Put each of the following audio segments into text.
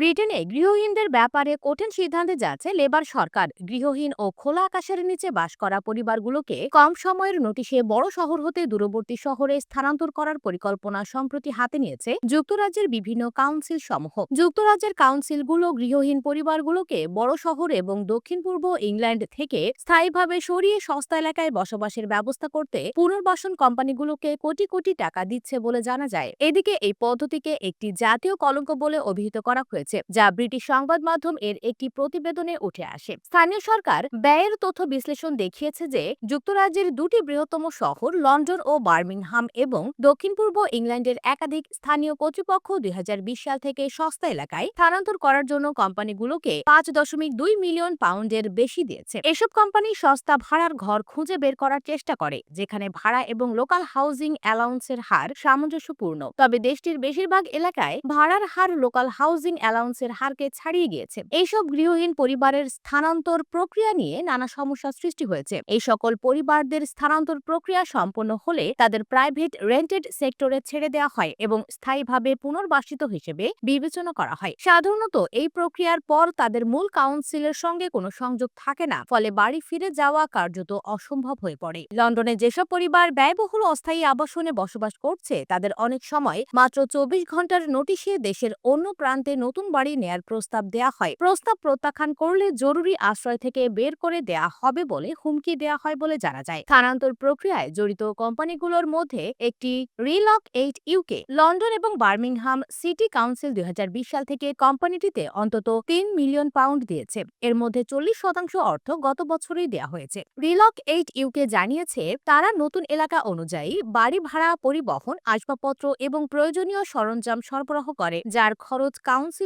ব্রিটেনে গৃহহীনদের ব্যাপারে কঠিন সিদ্ধান্তে যাচ্ছে লেবার সরকার। গৃহহীন ও খোলা আকাশের নিচে বাস করা পরিবারগুলোকে কম সময়ের নোটিশে বড় শহর হতে দূরবর্তী শহরে স্থানান্তর করার পরিকল্পনা সম্প্রতি হাতে নিয়েছে যুক্তরাজ্যের বিভিন্ন কাউন্সিল সমূহ যুক্তরাজ্যের কাউন্সিলগুলো গৃহহীন পরিবারগুলোকে বড় শহর এবং দক্ষিণ পূর্ব ইংল্যান্ড থেকে স্থায়ীভাবে সরিয়ে সস্তা এলাকায় বসবাসের ব্যবস্থা করতে পুনর্বাসন কোম্পানিগুলোকে কোটি কোটি টাকা দিচ্ছে বলে জানা যায়। এদিকে এই পদ্ধতিকে একটি জাতীয় কলঙ্ক বলে অভিহিত করা হয়েছে। যা ব্রিটিশ সংবাদ মাধ্যম এর একটি প্রতিবেদনে উঠে আসে। স্থানীয় সরকার ব্যয়ের তথ্য বিশ্লেষণ দেখিয়েছে যে, যুক্তরাজ্যের দুটি বৃহত্তম শহর লন্ডন ও বার্মিংহাম এবং দক্ষিণ পূর্ব ইংল্যান্ডের একাধিক স্থানীয় কর্তৃপক্ষ দুই হাজার বিশ সাল থেকে সস্তা এলাকায় স্থানান্তর করার জন্য কোম্পানিগুলোকে পাঁচ দশমিক দুই মিলিয়ন পাউন্ডের বেশি দিয়েছে। এসব কোম্পানি সস্তা ভাড়ার ঘর খুঁজে বের করার চেষ্টা করে, যেখানে ভাড়া এবং লোকাল হাউজিং অ্যালাউন্সের হার সামঞ্জস্যপূর্ণ। তবে দেশটির বেশিরভাগ এলাকায় ভাড়ার হার লোকাল হাউজিং অ্যালাউন্সের হারকে ছাড়িয়ে গিয়েছে। এইসব গৃহহীন পরিবারের স্থানান্তর প্রক্রিয়া নিয়ে নানা সমস্যা সৃষ্টি হয়েছে। এই সকল পরিবারদের স্থানান্তর প্রক্রিয়া সম্পন্ন হলে তাদের প্রাইভেট রেন্টেড সেক্টরে ছেড়ে দেওয়া হয় এবং স্থায়ীভাবে পুনর্বাসিত হিসেবে বিবেচনা করা হয়। সাধারণত এই প্রক্রিয়ার পর তাদের মূল কাউন্সিলের সঙ্গে কোনো সংযোগ থাকে না, ফলে বাড়ি ফিরে যাওয়া কার্যত অসম্ভব হয়ে পড়ে। লন্ডনে যেসব পরিবার ব্যয়বহুল অস্থায়ী আবাসনে বসবাস করছে, তাদের অনেক সময় মাত্র চব্বিশ ঘণ্টার নোটিশে দেশের অন্য প্রান্তে নতুন বাড়ি নেয়ার প্রস্তাব দেয়া হয়। প্রস্তাব প্রত্যাখ্যান করলে জরুরি আশ্রয় থেকে বের করে দেয়া হবে বলে হুমকি দেয়া হয় বলে জানা যায়। স্থানান্তর প্রক্রিয়ায় জড়িত কোম্পানিগুলোর মধ্যে একটি রিলক এইট ইউকে, লন্ডন এবং বার্মিংহাম সিটি কাউন্সিল দুই সাল থেকে কোম্পানিটিতে অন্তত তিন মিলিয়ন পাউন্ড দিয়েছে। এর মধ্যে চল্লিশ শতাংশ অর্থ গত বছরই দেয়া হয়েছে। রিলক এইট ইউকে জানিয়েছে, তারা নতুন এলাকা অনুযায়ী বাড়ি ভাড়া, পরিবহন, আসবাবপত্র এবং প্রয়োজনীয় সরঞ্জাম সরবরাহ করে, যার খরচ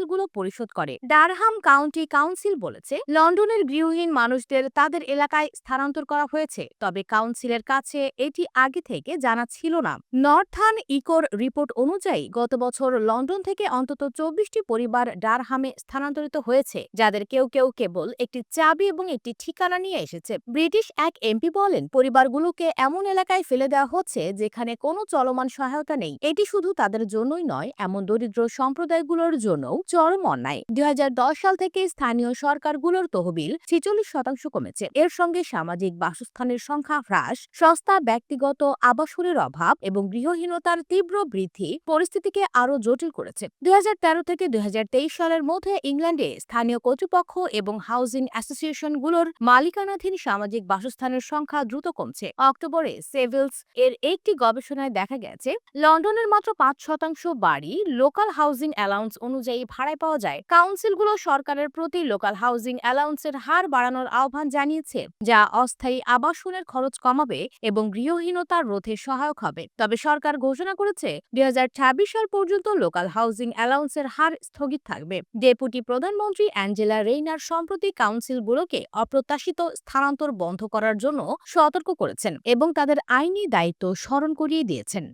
কাউন্সিলগুলো পরিশোধ করে। ডারহাম কাউন্টি কাউন্সিল বলেছে, লন্ডনের গৃহহীন মানুষদের তাদের এলাকায় স্থানান্তর করা হয়েছে, তবে কাউন্সিলের কাছে এটি আগে থেকে জানা ছিল না। নর্থান ইকোর রিপোর্ট অনুযায়ী, গত বছর লন্ডন থেকে অন্তত চব্বিশটি পরিবার ডারহামে স্থানান্তরিত হয়েছে, যাদের কেউ কেউ কেবল একটি চাবি এবং একটি ঠিকানা নিয়ে এসেছে। ব্রিটিশ এক এমপি বলেন, পরিবারগুলোকে এমন এলাকায় ফেলে দেওয়া হচ্ছে যেখানে কোনো চলমান সহায়তা নেই। এটি শুধু তাদের জন্যই নয়, এমন দরিদ্র সম্প্রদায়গুলোর জন্যও চরম অন্যায়। দুই সাল থেকে স্থানীয় সরকারগুলোর তহবিল ছেচল্লিশ শতাংশ কমেছে। এর সঙ্গে সামাজিক বাসস্থানের সংখ্যা হ্রাস, সস্তা ব্যক্তিগত আবাসনের অভাব এবং গৃহহীনতার তীব্র বৃদ্ধি পরিস্থিতিকে আরও জটিল করেছে। দুই থেকে দুই সালের মধ্যে ইংল্যান্ডে স্থানীয় কর্তৃপক্ষ এবং হাউজিং অ্যাসোসিয়েশনগুলোর মালিকানাধীন সামাজিক বাসস্থানের সংখ্যা দ্রুত কমছে। অক্টোবরে সেভিলস এর একটি গবেষণায় দেখা গেছে, লন্ডনের মাত্র পাঁচ শতাংশ বাড়ি লোকাল হাউজিং অ্যালাউন্স অনুযায়ী ভাড়ায় পাওয়া যায়। কাউন্সিলগুলো সরকারের প্রতি লোকাল হাউজিং অ্যালাউন্সের হার বাড়ানোর আহ্বান জানিয়েছে, যা অস্থায়ী আবাসনের খরচ কমাবে এবং গৃহহীনতা রোধে সহায়ক হবে। তবে সরকার ঘোষণা করেছে, দুই সাল পর্যন্ত লোকাল হাউজিং অ্যালাউন্সের হার স্থগিত থাকবে। ডেপুটি প্রধানমন্ত্রী অ্যাঞ্জেলা রেইনার সম্প্রতি কাউন্সিলগুলোকে অপ্রত্যাশিত স্থানান্তর বন্ধ করার জন্য সতর্ক করেছেন এবং তাদের আইনি দায়িত্ব স্মরণ করিয়ে দিয়েছেন।